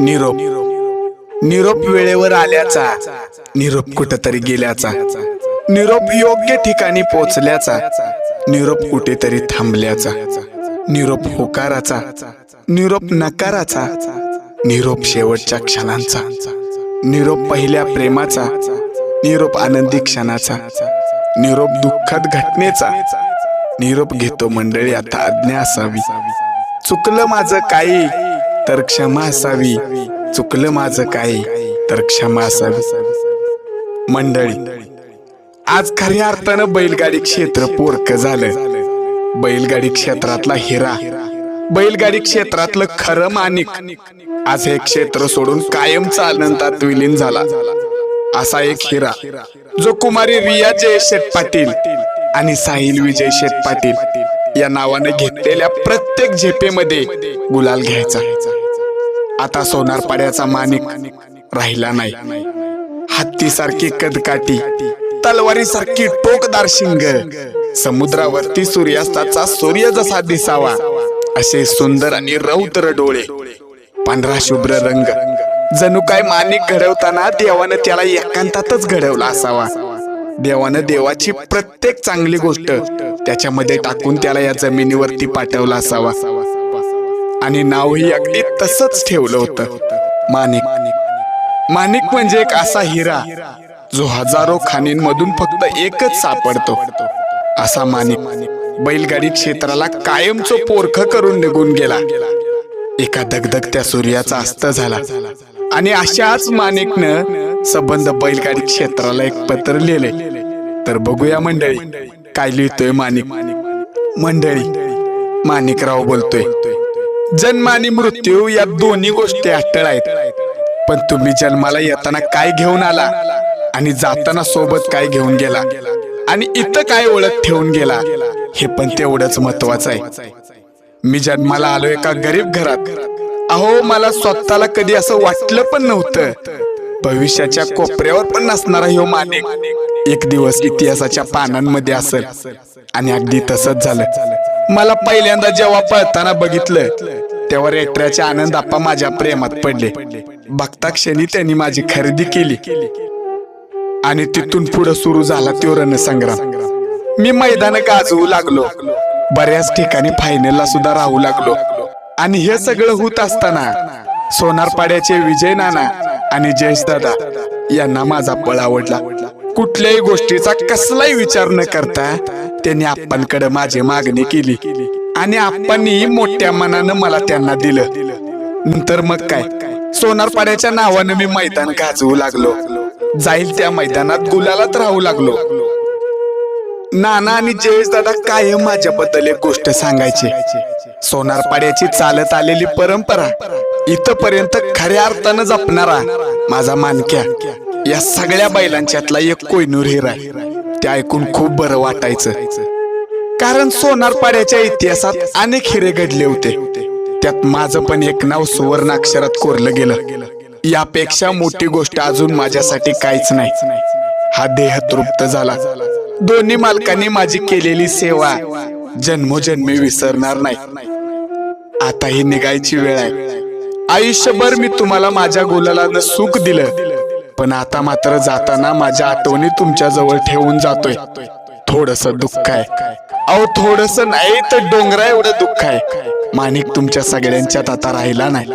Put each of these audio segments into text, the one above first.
निरोप. निरोप वेळेवर आल्याचा. निरोप कुठेतरी गेल्याचा. निरोप योग्य ठिकाणी पोचल्याचा. निरोप कुठेतरी थांबल्याचा. निरोप होकाराचा. निरोप नकाराचा. निरोप शेवटच्या क्षणांचा. निरोप पहिल्या प्रेमाचा. निरोप आनंदी क्षणाचा. निरोप दुःखद घटनेचा. निरोप घेतो मंडळी आता आज्ञा असावी. चुकलं माझं काही. तर क्षमा असावी. चुकलं माझं काही तर क्षमा असावी. मंडळी आज खऱ्या अर्थानं बैलगाडी क्षेत्र पोरक झालं. बैलगाडी क्षेत्रातला हिरा बैलगाडी क्षेत्रातलं खरं मानिक आज हे क्षेत्र सोडून कायमचा आनंदात विलीन झाला. असा एक हिरा जो कुमारी रिया जयशेठ पाटील आणि साहिल विजय शेठ पाटील या नावाने घेतलेल्या प्रत्येक झेपेमध्ये गुलाल घ्यायचा. आता सोनार पाड्याचा मानिक राहिला नाही. हत्तीसारखी कदकाठी तलवारीसारखी टोकदार शिंग समुद्रावरती सूर्यास्ताचा सूर्य जसा दिसावा असे सुंदर आणि रौद्र डोळे पांढरा शुभ्र रंग. जणू काय मानिक घडवताना देवानं त्याला एकांतातच घडवला असावा. देवानं देवाची प्रत्येक चांगली गोष्ट त्याच्यामध्ये टाकून त्याला या जमिनीवरती पाठवला असावा. आणि नावही अगदी तसंच ठेवलं होतं. माणिक. मानिक म्हणजे एक असा हिरा जो हजारो खाणींमधून फक्त एकच सापडतो. असा माणिक. बैलगाडी क्षेत्राला कायमचं पोरख करून निघून गेला. एका दगदगत्या सूर्याचा अस्त झाला. आणि अशाच मानिकनं संबंध बैलगाडी क्षेत्राला एक पत्र लिहिले. तर बघूया मंडळी काय लिहितोय माणिक? मंडळी माणिकराव बोलतोय. जन्म आणि मृत्यू या दोन्ही गोष्टी अटळ आहेत. पण तुम्ही जन्माला येताना काय घेऊन आला आणि जाताना सोबत काय घेऊन गेला आणि इथं काय ओळख ठेवून गेला हे पण तेवढंच महत्वाचं आहे. मी जन्माला आलो एका गरीब घरात. अहो मला स्वतःला कधी असं वाटलं पण नव्हतं. भविष्याच्या कोपऱ्यावर पण नसणारा ह्यो माने एक दिवस इतिहासाच्या पानांमध्ये असेल आणि अगदी तसंच झालं. मला पहिल्यांदा जेव्हा पळताना बघितलं तेव्हा रेटऱ्याचे आनंद आप्पा माझ्या प्रेमात पडले. बघता क्षणी त्यांनी माझी खरेदी केली. आणि तिथून पुढे सुरू झाला तो रणसंग्राम. मी मैदान गाजवू लागलो. बऱ्याच ठिकाणी फायनलला सुद्धा राहू लागलो. आणि हे सगळं होत असताना सोनारपाड्याचे विजय नाना आणि जयेश दादा यांना माझा पळ आवडला. कुठल्याही गोष्टीचा कसलाही विचार न करता त्यांनी आप्पांकडे माझी मागणी केली. आणि आप्पांनी मोठ्या मनानं मला त्यांना दिलं. नंतर मग काय? सोनारपाड्याच्या नावानं मी मैदान गाजवू लागलो. जाईल त्या मैदानात गुलालात राहू लागलो. नाना आणि जयेश दादा कायम माझ्याबद्दल एक गोष्ट सांगायची. सोनारपाड्याची चालत आलेली परंपरा इथपर्यंत खऱ्या अर्थानं जपणारा माझा मानक्या या सगळ्या बैलांच्यातला एक कोयनूर हिरा ते ऐकून खूप बरं वाटायचं. कारण सोनारपाड्याच्या इतिहासात अनेक हिरे घडले होते. त्यात माझं पण एक नाव सुवर्ण अक्षरात कोरलं गेलं. यापेक्षा मोठी गोष्ट अजून माझ्यासाठी काहीच नाही. हा देह तृप्त झाला. दोन्ही मालकांनी माझी केलेली सेवा जन्मोजन्मी विसरणार नाही. आता ही निघायची वेळ आहे. आयुष्यभर मी तुम्हाला माझ्या गुलालानं सुख दिलं. पण आता मात्र जाताना माझ्या आठवणी तुमच्या जवळ ठेवून जातोय. थोडस दुःख आहे. अहो थोडस नाही तर डोंगरा एवढं दुःख आहे. माणिक तुमच्या सगळ्यांच्यात आता राहिला नाही.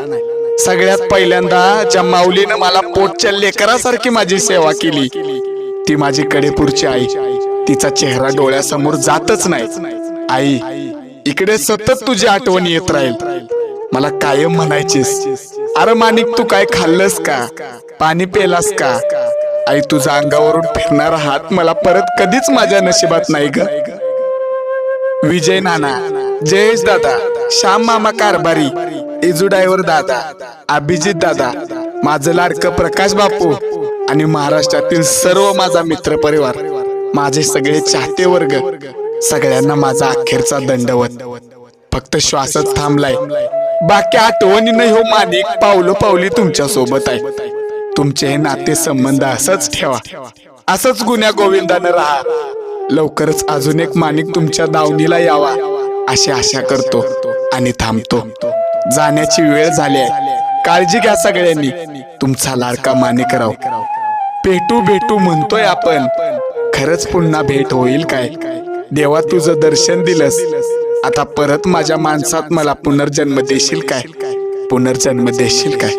सगळ्यात पहिल्यांदा ज्या माऊलीनं मला पोटच्या लेकरासारखी माझी सेवा केली ती माझी कडेपूरची आई. तिचा चेहरा डोळ्यासमोर जातच नाही. आई इकडे सतत तुझी आठवण येत राहील. मला कायम म्हणायचीस अरे मानिक तू काय खाल्लंस का? पाणी पेलास का? आई तुझा अंगावरून फिरणारा हात मला परत कधीच माझ्या नशिबात नाही ग. विजय नाना जयेश दादा श्याम मामा कारभारी इजू डायव्हर दादा अभिजित दादा माझं लाडकं प्रकाश बापू आणि महाराष्ट्रातील सर्व माझा मित्र परिवार माझे सगळे चाहते वर्ग सगळ्यांना माझा अखेरचा दंडवत. फक्त श्वासच थांबलाय. बाकी आठवणीनं हो मानिक पावलो पावली तुमच्यासोबत आहे. तुमचे हे नाते संबंध असंच ठेवा. असंच गुन्ह्या गोविंदानं राहा. लवकरच अजून एक मानिक तुमच्या दावणीला यावा अशी आशा करतो आणि थांबतो. जाण्याची वेळ झाली आहे. काळजी घ्या सगळ्यांनी. तुमचा लाडका माणिकराव. भेटू भेटू म्हणतोय आपण. खरंच पुन्हा भेट होईल काय? देवा तुझं दर्शन दिलंस. आता परत माझ्या माणसात मला पुनर्जन्म देशील काय? पुनर्जन्म देशील काय?